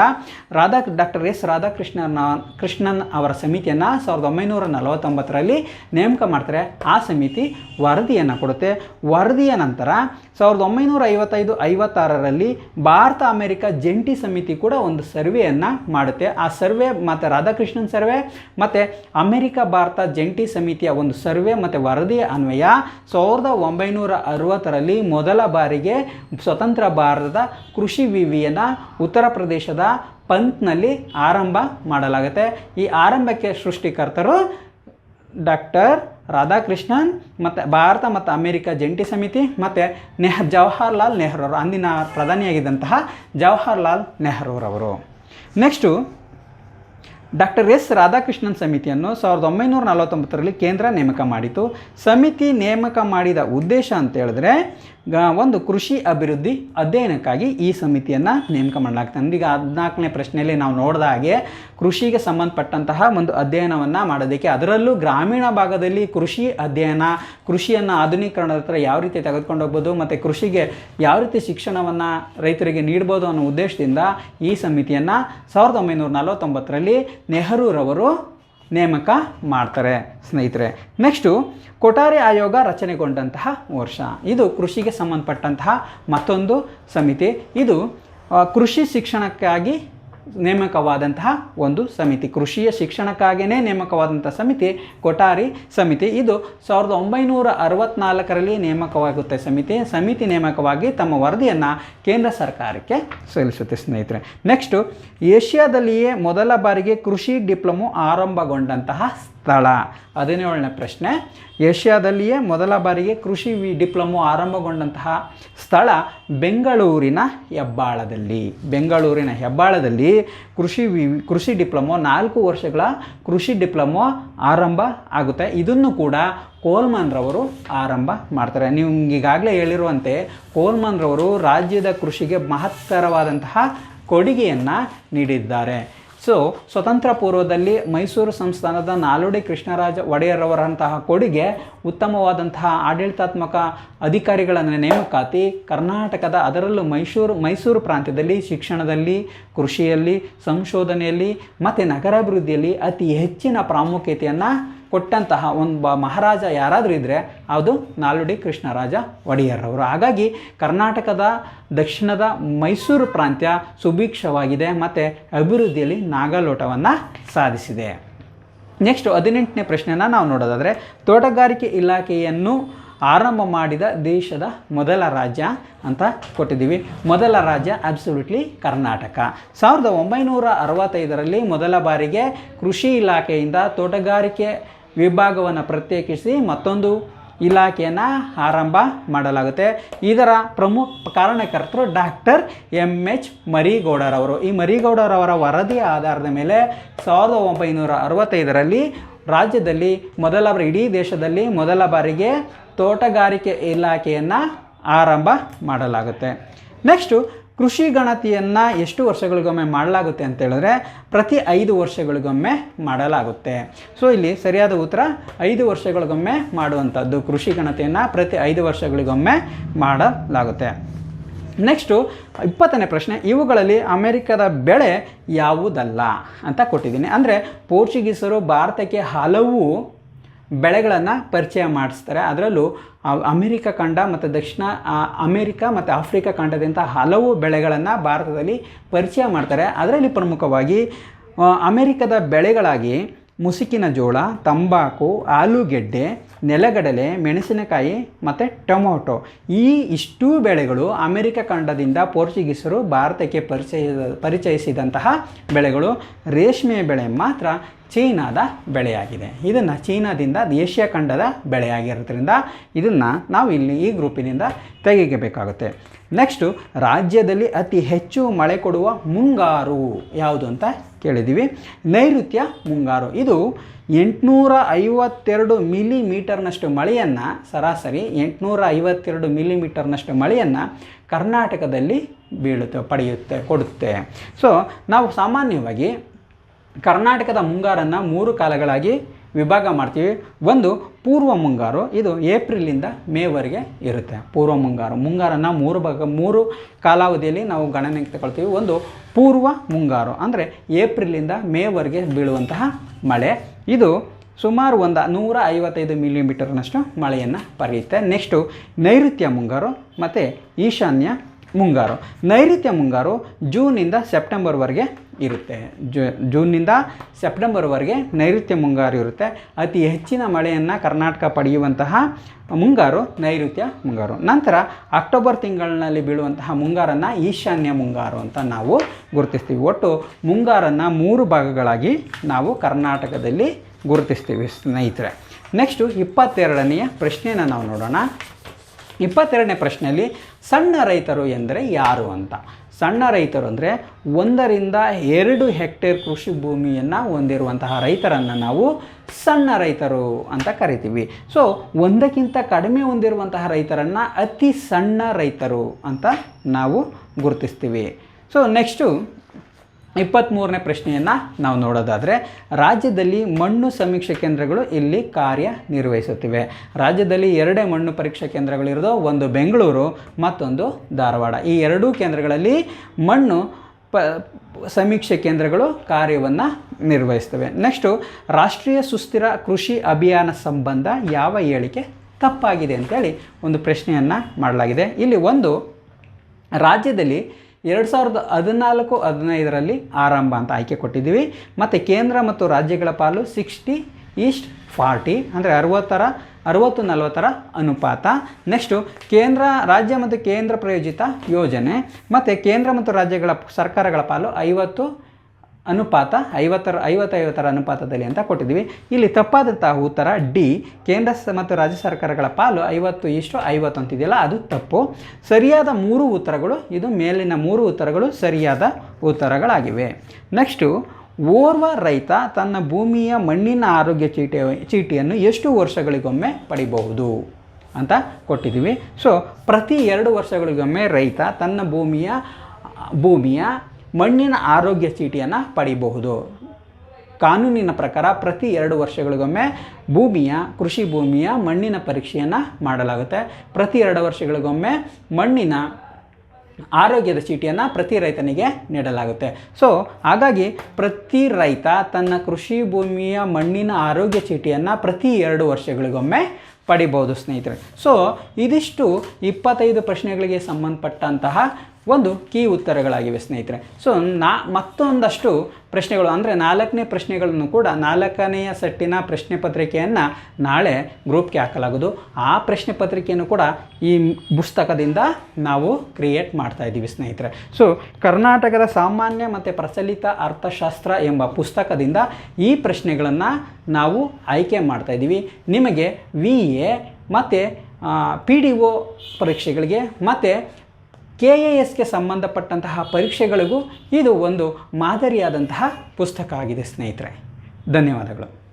ರಾಧಾ ಡಾಕ್ಟರ್ ಎಸ್ ರಾಧಾಕೃಷ್ಣನ, ಕೃಷ್ಣನ್ ಅವರ ಸಮಿತಿಯನ್ನು ಸಾವಿರದ ಒಂಬೈನೂರ ನಲವತ್ತೊಂಬತ್ತರಲ್ಲಿ ನೇಮಕ ಮಾಡ್ತಾರೆ. ಆ ಸಮಿತಿ ವರದಿಯನ್ನು ಕೊಡುತ್ತೆ. ವರದಿಯ ನಂತರ ಸಾವಿರದ ಒಂಬೈನೂರ ಐವತ್ತೈದು ಐವತ್ತಾರರಲ್ಲಿ ಭಾರತ ಅಮೆರಿಕ ಜಂಟಿ ಸಮಿತಿ ಕೂಡ ಒಂದು ಸರ್ವೆಯನ್ನು ಮಾಡುತ್ತೆ. ಆ ಸರ್ವೆ ಮತ್ತು ರಾಧಾಕೃಷ್ಣನ್ ಸರ್ವೆ ಮತ್ತು ಅಮೆರಿಕ ಭಾರತ ಜಂಟಿ ಸಮಿತಿಯ ಒಂದು ಸರ್ವೆ ಮತ್ತು ವರದಿಯ ಅನ್ವಯ ಸಾವಿರದ ಒಂಬೈನೂರ ಅರವತ್ತರಲ್ಲಿ ಮೊದಲ ಬಾರಿಗೆ ಸ್ವತಂತ್ರ ಭಾರತದ ಕೃಷಿ ವಿವಿಯನ್ನು ಉತ್ತರ ಪ್ರದೇಶದ ಪಂತ್ನಲ್ಲಿ ಆರಂಭ ಮಾಡಲಾಗುತ್ತೆ. ಈ ಆರಂಭಕ್ಕೆ ಸೃಷ್ಟಿಕರ್ತರು ಡಾಕ್ಟರ್ ರಾಧಾಕೃಷ್ಣನ್, ಮತ್ತು ಭಾರತ ಮತ್ತು ಅಮೆರಿಕ ಜಂಟಿ ಸಮಿತಿ, ಮತ್ತು ನೆಹ್, ಜವಾಹರ್ಲಾಲ್ ನೆಹರೂರು, ಅಂದಿನ ಪ್ರಧಾನಿಯಾಗಿದ್ದಂತಹ ಜವಾಹರ್ಲಾಲ್ ನೆಹರೂರವರು. ನೆಕ್ಸ್ಟು ಡಾಕ್ಟರ್ ಎಸ್ ರಾಧಾಕೃಷ್ಣನ್ ಸಮಿತಿಯನ್ನು ಸಾವಿರದ ಒಂಬೈನೂರ ನಲವತ್ತೊಂಬತ್ತರಲ್ಲಿ ಕೇಂದ್ರ ನೇಮಕ ಮಾಡಿತು. ಸಮಿತಿ ನೇಮಕ ಮಾಡಿದ ಉದ್ದೇಶ ಅಂತ ಹೇಳಿದ್ರೆ ಒಂದು ಕೃಷಿ ಅಭಿವೃದ್ಧಿ ಅಧ್ಯಯನಕ್ಕಾಗಿ ಈ ಸಮಿತಿಯನ್ನು ನೇಮಕ ಮಾಡಲಾಗ್ತದೆ. ಈಗ ಹದಿನಾಲ್ಕನೇ ಪ್ರಶ್ನೆಯಲ್ಲಿ ನಾವು ನೋಡಿದ ಹಾಗೆ ಕೃಷಿಗೆ ಸಂಬಂಧಪಟ್ಟಂತಹ ಒಂದು ಅಧ್ಯಯನವನ್ನು ಮಾಡೋದಕ್ಕೆ ಅದರಲ್ಲೂ ಗ್ರಾಮೀಣ ಭಾಗದಲ್ಲಿ ಕೃಷಿ ಅಧ್ಯಯನ, ಕೃಷಿಯನ್ನು ಆಧುನೀಕರಣದ ಹತ್ರ ಯಾವ ರೀತಿ ತೆಗೆದುಕೊಂಡು ಹೋಗ್ಬೋದು ಮತ್ತು ಕೃಷಿಗೆ ಯಾವ ರೀತಿ ಶಿಕ್ಷಣವನ್ನು ರೈತರಿಗೆ ನೀಡ್ಬೋದು ಅನ್ನೋ ಉದ್ದೇಶದಿಂದ ಈ ಸಮಿತಿಯನ್ನು ಸಾವಿರದ ಒಂಬೈನೂರ ನಲವತ್ತೊಂಬತ್ತರಲ್ಲಿ ನೆಹರೂರವರು ನೇಮಕ ಮಾಡ್ತಾರೆ ಸ್ನೇಹಿತರೆ. ನೆಕ್ಸ್ಟು ಕೊಠಾರಿ ಆಯೋಗ ರಚನೆಗೊಂಡಂತಹ ವರ್ಷ. ಇದು ಕೃಷಿಗೆ ಸಂಬಂಧಪಟ್ಟಂತಹ ಮತ್ತೊಂದು ಸಮಿತಿ. ಇದು ಕೃಷಿ ಶಿಕ್ಷಣಕ್ಕಾಗಿ ನೇಮಕವಾದಂತಹ ಒಂದು ಸಮಿತಿ. ಕೃಷಿಯ ಶಿಕ್ಷಣಕ್ಕಾಗಿಯೇ ನೇಮಕವಾದಂಥ ಸಮಿತಿ, ಕೊಠಾರಿ ಸಮಿತಿ. ಇದು ಸಾವಿರದ ಒಂಬೈನೂರ ಅರವತ್ನಾಲ್ಕರಲ್ಲಿ ನೇಮಕವಾಗುತ್ತೆ ಸಮಿತಿ. ಸಮಿತಿ ನೇಮಕವಾಗಿ ತಮ್ಮ ವರದಿಯನ್ನು ಕೇಂದ್ರ ಸರ್ಕಾರಕ್ಕೆ ಸಲ್ಲಿಸುತ್ತೆ ಸ್ನೇಹಿತರೆ. ನೆಕ್ಸ್ಟು ಏಷ್ಯಾದಲ್ಲಿಯೇ ಮೊದಲ ಬಾರಿಗೆ ಕೃಷಿ ಡಿಪ್ಲೊಮೊ ಆರಂಭಗೊಂಡಂತಹ ಸ್ಥಳ. ಹದಿನೇಳನೇ ಪ್ರಶ್ನೆ. ಏಷ್ಯಾದಲ್ಲಿಯೇ ಮೊದಲ ಬಾರಿಗೆ ಕೃಷಿ ವಿ ಡಿಪ್ಲೊಮೊ ಆರಂಭಗೊಂಡಂತಹ ಸ್ಥಳ ಬೆಂಗಳೂರಿನ ಹೆಬ್ಬಾಳದಲ್ಲಿ. ಬೆಂಗಳೂರಿನ ಹೆಬ್ಬಾಳದಲ್ಲಿ ಕೃಷಿ ವಿ, ಕೃಷಿ ಡಿಪ್ಲೊಮೊ ನಾಲ್ಕು ವರ್ಷಗಳ ಕೃಷಿ ಡಿಪ್ಲೊಮೊ ಆರಂಭ ಆಗುತ್ತೆ. ಇದನ್ನು ಕೂಡ ಕೋಲ್ಮನ್ರವರು ಆರಂಭ ಮಾಡ್ತಾರೆ. ನೀವು ಈಗಾಗಲೇ ಹೇಳಿರುವಂತೆ ಕೋಲ್ಮನ್ರವರು ರಾಜ್ಯದ ಕೃಷಿಗೆ ಮಹತ್ತರವಾದಂತಹ ಕೊಡುಗೆಯನ್ನು ನೀಡಿದ್ದಾರೆ. ಸೊ ಸ್ವತಂತ್ರ ಪೂರ್ವದಲ್ಲಿ ಮೈಸೂರು ಸಂಸ್ಥಾನದ ನಾಲ್ವಡಿ ಕೃಷ್ಣರಾಜ ಒಡೆಯರವರಂತಹ ಕೊಡುಗೆ ಉತ್ತಮವಾದಂತಹ ಆಡಳಿತಾತ್ಮಕ ಅಧಿಕಾರಿಗಳನ್ನು ನೇಮಕಾತಿ, ಕರ್ನಾಟಕದ ಅದರಲ್ಲೂ ಮೈಸೂರು ಮೈಸೂರು ಪ್ರಾಂತ್ಯದಲ್ಲಿ ಶಿಕ್ಷಣದಲ್ಲಿ, ಕೃಷಿಯಲ್ಲಿ, ಸಂಶೋಧನೆಯಲ್ಲಿ, ಮತ್ತು ನಗರಾಭಿವೃದ್ಧಿಯಲ್ಲಿ ಅತಿ ಹೆಚ್ಚಿನ ಪ್ರಾಮುಖ್ಯತೆಯನ್ನು ಕೊಟ್ಟಂತಹ ಒಂದು ಮಹಾರಾಜ ಯಾರಾದರೂ ಇದ್ದರೆ ಅದು ನಾಲ್ವಡಿ ಕೃಷ್ಣರಾಜ ಒಡೆಯರ್ರವರು ಹಾಗಾಗಿ ಕರ್ನಾಟಕದ ದಕ್ಷಿಣದ ಮೈಸೂರು ಪ್ರಾಂತ್ಯ ಸುಭಿಕ್ಷವಾಗಿದೆ, ಮತ್ತು ಅಭಿವೃದ್ಧಿಯಲ್ಲಿ ನಾಗಲೋಟವನ್ನು ಸಾಧಿಸಿದೆ. ನೆಕ್ಸ್ಟ್ ಹದಿನೆಂಟನೇ ಪ್ರಶ್ನೆನ ನಾವು ನೋಡೋದಾದರೆ, ತೋಟಗಾರಿಕೆ ಇಲಾಖೆಯನ್ನು ಆರಂಭ ಮಾಡಿದ ದೇಶದ ಮೊದಲ ರಾಜ್ಯ ಅಂತ ಕೊಟ್ಟಿದ್ದೀವಿ. ಮೊದಲ ರಾಜ್ಯ ಅಬ್ಸಲ್ಯೂಟ್ಲಿ ಕರ್ನಾಟಕ. ಸಾವಿರದ ಒಂಬೈನೂರ ಅರವತ್ತೈದರಲ್ಲಿ ಮೊದಲ ಬಾರಿಗೆ ಕೃಷಿ ಇಲಾಖೆಯಿಂದ ತೋಟಗಾರಿಕೆ ವಿಭಾಗವನ್ನು ಪ್ರತ್ಯೇಕಿಸಿ ಮತ್ತೊಂದು ಇಲಾಖೆಯನ್ನು ಆರಂಭ ಮಾಡಲಾಗುತ್ತೆ. ಇದರ ಪ್ರಮುಖ ಕಾರಣಕರ್ತರು ಡಾಕ್ಟರ್ ಎಂ ಎಚ್ ಮರಿಗೌಡರವರು. ಈ ಮರಿಗೌಡರವರ ವರದಿಯ ಆಧಾರದ ಮೇಲೆ ಸಾವಿರದ ಒಂಬೈನೂರ ಅರವತ್ತೈದರಲ್ಲಿ ರಾಜ್ಯದಲ್ಲಿ ಮೊದಲ ಬಾರಿ, ಇಡೀ ದೇಶದಲ್ಲಿ ಮೊದಲ ಬಾರಿಗೆ ತೋಟಗಾರಿಕೆ ಇಲಾಖೆಯನ್ನು ಆರಂಭ ಮಾಡಲಾಗುತ್ತೆ. ನೆಕ್ಸ್ಟು ಕೃಷಿ ಗಣತಿಯನ್ನು ಎಷ್ಟು ವರ್ಷಗಳಿಗೊಮ್ಮೆ ಮಾಡಲಾಗುತ್ತೆ ಅಂತ ಹೇಳಿದ್ರೆ ಪ್ರತಿ ಐದು ವರ್ಷಗಳಿಗೊಮ್ಮೆ ಮಾಡಲಾಗುತ್ತೆ. ಸೊ ಇಲ್ಲಿ ಸರಿಯಾದ ಉತ್ತರ, ಐದು ವರ್ಷಗಳಿಗೊಮ್ಮೆ ಮಾಡುವಂಥದ್ದು ಕೃಷಿ ಗಣತಿಯನ್ನು ಪ್ರತಿ ಐದು ವರ್ಷಗಳಿಗೊಮ್ಮೆ ಮಾಡಲಾಗುತ್ತೆ. ನೆಕ್ಸ್ಟು ಇಪ್ಪತ್ತನೇ ಪ್ರಶ್ನೆ, ಇವುಗಳಲ್ಲಿ ಅಮೆರಿಕದ ಬೆಳೆ ಯಾವುದಲ್ಲ ಅಂತ ಕೊಟ್ಟಿದ್ದೀನಿ. ಅಂದರೆ ಪೋರ್ಚುಗೀಸರು ಭಾರತಕ್ಕೆ ಹಲವು ಬೆಳೆಗಳನ್ನು ಪರಿಚಯ ಮಾಡಿಸ್ತಾರೆ. ಅದರಲ್ಲೂ ಅಮೆರಿಕ ಖಂಡ ಮತ್ತು ದಕ್ಷಿಣ ಅಮೆರಿಕ ಮತ್ತು ಆಫ್ರಿಕಾ ಖಂಡದಿಂದ ಹಲವು ಬೆಳೆಗಳನ್ನು ಭಾರತದಲ್ಲಿ ಪರಿಚಯ ಮಾಡ್ತಾರೆ. ಅದರಲ್ಲಿ ಪ್ರಮುಖವಾಗಿ ಅಮೆರಿಕದ ಬೆಳೆಗಳಾಗಿ ಮುಸುಕಿನ ಜೋಳ, ತಂಬಾಕು, ಆಲೂಗೆಡ್ಡೆ, ನೆಲಗಡಲೆ, ಮೆಣಸಿನಕಾಯಿ ಮತ್ತು ಟೊಮೊಟೊ ಈ ಇಷ್ಟೂ ಬೆಳೆಗಳು ಅಮೆರಿಕ ಖಂಡದಿಂದ ಪೋರ್ಚುಗೀಸರು ಭಾರತಕ್ಕೆ ಪರಿಚಯ, ಪರಿಚಯಿಸಿದಂತಹ ಬೆಳೆಗಳು. ರೇಷ್ಮೆ ಬೆಳೆ ಮಾತ್ರ ಚೀನಾದ ಬೆಳೆಯಾಗಿದೆ. ಇದನ್ನು ಚೀನಾದಿಂದ ಏಷ್ಯಾ ಖಂಡದ ಬೆಳೆಯಾಗಿರೋದ್ರಿಂದ ಇದನ್ನು ನಾವು ಇಲ್ಲಿ ಈ ಗ್ರೂಪಿನಿಂದ ತೆಗೆಯಬೇಕಾಗುತ್ತೆ. ನೆಕ್ಸ್ಟು ರಾಜ್ಯದಲ್ಲಿ ಅತಿ ಹೆಚ್ಚು ಮಳೆ ಕೊಡುವ ಮುಂಗಾರು ಯಾವುದು ಅಂತ ಕೇಳಿದ್ದೀವಿ ನೈಋತ್ಯ ಮುಂಗಾರು. ಇದು ಎಂಟುನೂರ ಐವತ್ತೆರಡು ಮಿಲಿಮೀಟರ್ನಷ್ಟು ಮಳೆಯನ್ನು ಸರಾಸರಿ ಎಂಟುನೂರ ಐವತ್ತೆರಡು ಮಿಲಿಮೀಟರ್ನಷ್ಟು ಮಳೆಯನ್ನು ಕರ್ನಾಟಕದಲ್ಲಿ ಬೀಳುತ್ತೆ, ಪಡೆಯುತ್ತೆ, ಕೊಡುತ್ತೆ. ಸೊ ನಾವು ಸಾಮಾನ್ಯವಾಗಿ ಕರ್ನಾಟಕದ ಮುಂಗಾರನ್ನು ಮೂರು ಕಾಲಗಳಾಗಿ ವಿಭಾಗ ಮಾಡ್ತೀವಿ. ಒಂದು ಪೂರ್ವ ಮುಂಗಾರು, ಇದು ಏಪ್ರಿಲಿಂದ ಮೇವರೆಗೆ ಇರುತ್ತೆ. ಪೂರ್ವ ಮುಂಗಾರು. ಮುಂಗಾರನ್ನು ಮೂರು ಭಾಗ, ಮೂರು ಕಾಲಾವಧಿಯಲ್ಲಿ ನಾವು ಗಣನೆಗೆ ತಗೊಳ್ತೀವಿ. ಒಂದು ಪೂರ್ವ ಮುಂಗಾರು, ಅಂದರೆ ಏಪ್ರಿಲಿಂದ ಮೇವರೆಗೆ ಬೀಳುವಂತಹ ಮಳೆ. ಇದು ಸುಮಾರು ಒಂದು, ನೂರ ಐವತ್ತೈದು ಮಿಲಿಮೀಟರ್ನಷ್ಟು ಮಳೆಯನ್ನು ಪಡೆಯುತ್ತೆ ನೆಕ್ಸ್ಟು ನೈಋತ್ಯ ಮುಂಗಾರು, ಮತ್ತು ಈಶಾನ್ಯ ಮುಂಗಾರು. ನೈಋತ್ಯ ಮುಂಗಾರು ಜೂನಿಂದ ಸೆಪ್ಟೆಂಬರ್ವರೆಗೆ ಇರುತ್ತೆ. ಜೂನ್ನಿಂದ ಸೆಪ್ಟೆಂಬರ್ವರೆಗೆ ನೈಋತ್ಯ ಮುಂಗಾರು ಇರುತ್ತೆ. ಅತಿ ಹೆಚ್ಚಿನ ಮಳೆಯನ್ನು ಕರ್ನಾಟಕ ಪಡೆಯುವಂತಹ ಮುಂಗಾರು ನೈಋತ್ಯ ಮುಂಗಾರು. ನಂತರ ಅಕ್ಟೋಬರ್ ತಿಂಗಳಿನಲ್ಲಿ ಬೀಳುವಂತಹ ಮುಂಗಾರನ್ನು ಈಶಾನ್ಯ ಮುಂಗಾರು ಅಂತ ನಾವು ಗುರುತಿಸ್ತೀವಿ. ಒಟ್ಟು ಮುಂಗಾರನ್ನು ಮೂರು ಭಾಗಗಳಾಗಿ ನಾವು ಕರ್ನಾಟಕದಲ್ಲಿ ಗುರುತಿಸ್ತೀವಿ ಸ್ನೇಹಿತರೆ. ನೆಕ್ಸ್ಟು ಇಪ್ಪತ್ತೆರಡನೆಯ ಪ್ರಶ್ನೆಯನ್ನು ನಾವು ನೋಡೋಣ. ಇಪ್ಪತ್ತೆರಡನೇ ಪ್ರಶ್ನೆಯಲ್ಲಿ ಸಣ್ಣ ರೈತರು ಎಂದರೆ ಯಾರು ಅಂತ? ಸಣ್ಣ ರೈತರು ಅಂದರೆ ಒಂದರಿಂದ ಎರಡು ಹೆಕ್ಟೇರ್ ಕೃಷಿ ಭೂಮಿಯನ್ನು ಹೊಂದಿರುವಂತಹ ರೈತರನ್ನು ನಾವು ಸಣ್ಣ ರೈತರು ಅಂತ ಕರಿತೀವಿ. ಸೊ ಒಂದಕ್ಕಿಂತ ಕಡಿಮೆ ಹೊಂದಿರುವಂತಹ ರೈತರನ್ನು ಅತಿ ಸಣ್ಣ ರೈತರು ಅಂತ ನಾವು ಗುರುತಿಸ್ತೀವಿ. ಸೊ ನೆಕ್ಸ್ಟು ಇಪ್ಪತ್ತ್ಮೂರನೇ ಪ್ರಶ್ನೆಯನ್ನು ನಾವು ನೋಡೋದಾದರೆ, ರಾಜ್ಯದಲ್ಲಿ ಮಣ್ಣು ಸಮೀಕ್ಷೆ ಕೇಂದ್ರಗಳು ಇಲ್ಲಿ ಕಾರ್ಯನಿರ್ವಹಿಸುತ್ತಿವೆ. ರಾಜ್ಯದಲ್ಲಿ ಎರಡೇ ಮಣ್ಣು ಪರೀಕ್ಷಾ ಕೇಂದ್ರಗಳಿರೋದು ಒಂದು ಬೆಂಗಳೂರು, ಮತ್ತೊಂದು ಧಾರವಾಡ. ಈ ಎರಡೂ ಕೇಂದ್ರಗಳಲ್ಲಿ ಮಣ್ಣು ಪ, ಸಮೀಕ್ಷೆ ಕೇಂದ್ರಗಳು ಕಾರ್ಯವನ್ನು ನಿರ್ವಹಿಸ್ತವೆ ನೆಕ್ಸ್ಟು, ರಾಷ್ಟ್ರೀಯ ಸುಸ್ಥಿರ ಕೃಷಿ ಅಭಿಯಾನ ಸಂಬಂಧ ಯಾವ ಹೇಳಿಕೆ ತಪ್ಪಾಗಿದೆ ಅಂತೇಳಿ ಒಂದು ಪ್ರಶ್ನೆಯನ್ನು ಮಾಡಲಾಗಿದೆ. ಇಲ್ಲಿ ಒಂದು, ರಾಜ್ಯದಲ್ಲಿ ಎರಡು ಸಾವಿರದ ಹದಿನಾಲ್ಕು, ಹದಿನೈದರಲ್ಲಿ ಆರಂಭ ಅಂತ ಆಯ್ಕೆ ಕೊಟ್ಟಿದ್ದೀವಿ. ಮತ್ತು ಕೇಂದ್ರ ಮತ್ತು ರಾಜ್ಯಗಳ ಪಾಲು ಸಿಕ್ಸ್ಟಿ ಈಸ್ಟ್ ಫಾರ್ಟಿ ಅಂದರೆ ಅರವತ್ತರ, ಅರವತ್ತು ನಲವತ್ತರ ಅನುಪಾತ. ನೆಕ್ಸ್ಟು ಕೇಂದ್ರ, ರಾಜ್ಯ ಮತ್ತು ಕೇಂದ್ರ ಪ್ರಾಯೋಜಿತ ಯೋಜನೆ. ಮತ್ತು ಕೇಂದ್ರ ಮತ್ತು ರಾಜ್ಯಗಳ ಸರ್ಕಾರಗಳ ಪಾಲು ಐವತ್ತು ಅನುಪಾತ ಐವತ್ತರ, ಐವತ್ತೈವತ್ತರ ಅನುಪಾತದಲ್ಲಿ ಅಂತ ಕೊಟ್ಟಿದ್ದೀವಿ. ಇಲ್ಲಿ ತಪ್ಪಾದಂತಹ ಉತ್ತರ ಡಿ, ಕೇಂದ್ರ ಮತ್ತು ರಾಜ್ಯ ಸರ್ಕಾರಗಳ ಪಾಲು ಐವತ್ತು ಇಷ್ಟು ಐವತ್ತು ಅಂತಿದೆಯಲ್ಲ, ಅದು ತಪ್ಪು. ಸರಿಯಾದ ಮೂರು ಉತ್ತರಗಳು, ಇದು ಮೇಲಿನ ಮೂರು ಉತ್ತರಗಳು ಸರಿಯಾದ ಉತ್ತರಗಳಾಗಿವೆ. ನೆಕ್ಸ್ಟು ಓರ್ವ ರೈತ ತನ್ನ ಭೂಮಿಯ ಮಣ್ಣಿನ ಆರೋಗ್ಯ ಚೀಟಿ, ಚೀಟಿಯನ್ನು ಎಷ್ಟು ವರ್ಷಗಳಿಗೊಮ್ಮೆ ಪಡಿಬಹುದು ಅಂತ ಕೊಟ್ಟಿದ್ದೀವಿ. ಸೊ ಪ್ರತಿ ಎರಡು ವರ್ಷಗಳಿಗೊಮ್ಮೆ ರೈತ ತನ್ನ ಭೂಮಿಯ ಭೂಮಿಯ ಮಣ್ಣಿನ ಆರೋಗ್ಯ ಚೀಟಿಯನ್ನು ಪಡೆಯಬಹುದು ಕಾನೂನಿನ ಪ್ರಕಾರ ಪ್ರತಿ ಎರಡು ವರ್ಷಗಳಿಗೊಮ್ಮೆ ಭೂಮಿಯ, ಕೃಷಿ ಭೂಮಿಯ ಮಣ್ಣಿನ ಪರೀಕ್ಷೆಯನ್ನು ಮಾಡಲಾಗುತ್ತೆ. ಪ್ರತಿ ಎರಡು ವರ್ಷಗಳಿಗೊಮ್ಮೆ ಮಣ್ಣಿನ ಆರೋಗ್ಯದ ಚೀಟಿಯನ್ನು ಪ್ರತಿ ರೈತನಿಗೆ ನೀಡಲಾಗುತ್ತೆ. ಸೊ ಹಾಗಾಗಿ ಪ್ರತಿ ರೈತ ತನ್ನ ಕೃಷಿ ಭೂಮಿಯ ಮಣ್ಣಿನ ಆರೋಗ್ಯ ಚೀಟಿಯನ್ನು ಪ್ರತಿ ಎರಡು ವರ್ಷಗಳಿಗೊಮ್ಮೆ ಪಡಿಬೋದು ಸ್ನೇಹಿತರೆ. ಸೊ ಇದಿಷ್ಟು ಇಪ್ಪತ್ತೈದು ಪ್ರಶ್ನೆಗಳಿಗೆ ಸಂಬಂಧಪಟ್ಟಂತಹ ಒಂದು ಕೀ ಉತ್ತರಗಳಾಗಿವೆ ಸ್ನೇಹಿತರೆ. ಸೊ ನಾ, ಮತ್ತೊಂದಷ್ಟು ಪ್ರಶ್ನೆಗಳು, ಅಂದರೆ ನಾಲ್ಕನೇ ಪ್ರಶ್ನೆಗಳನ್ನು ಕೂಡ ನಾಲ್ಕನೆಯ ಸೆಟ್ಟಿನ ಪ್ರಶ್ನೆ ಪತ್ರಿಕೆಯನ್ನು ನಾಳೆ ಗ್ರೂಪ್ಗೆ ಹಾಕಲಾಗೋದು ಆ ಪ್ರಶ್ನೆ ಪತ್ರಿಕೆಯನ್ನು ಕೂಡ ಈ ಪುಸ್ತಕದಿಂದ ನಾವು ಕ್ರಿಯೇಟ್ ಮಾಡ್ತಾ ಇದ್ದೀವಿ ಸ್ನೇಹಿತರೆ. ಸೊ ಕರ್ನಾಟಕದ ಸಾಮಾನ್ಯ ಮತ್ತು ಪ್ರಚಲಿತ ಅರ್ಥಶಾಸ್ತ್ರ ಎಂಬ ಪುಸ್ತಕದಿಂದ ಈ ಪ್ರಶ್ನೆಗಳನ್ನು ನಾವು ಆಯ್ಕೆ ಮಾಡ್ತಾ ಇದ್ದೀವಿ. ನಿಮಗೆ ವಿ ಎ ಮತ್ತು ಪಿ ಡಿ ಒ ಪರೀಕ್ಷೆಗಳಿಗೆ ಮತ್ತು ಕೆ ಎ ಎಸ್ಗೆ ಸಂಬಂಧಪಟ್ಟಂತಹ ಪರೀಕ್ಷೆಗಳಿಗೂ ಇದು ಒಂದು ಮಾದರಿಯಾದಂತಹ ಪುಸ್ತಕ ಆಗಿದೆ ಸ್ನೇಹಿತರೆ. ಧನ್ಯವಾದಗಳು.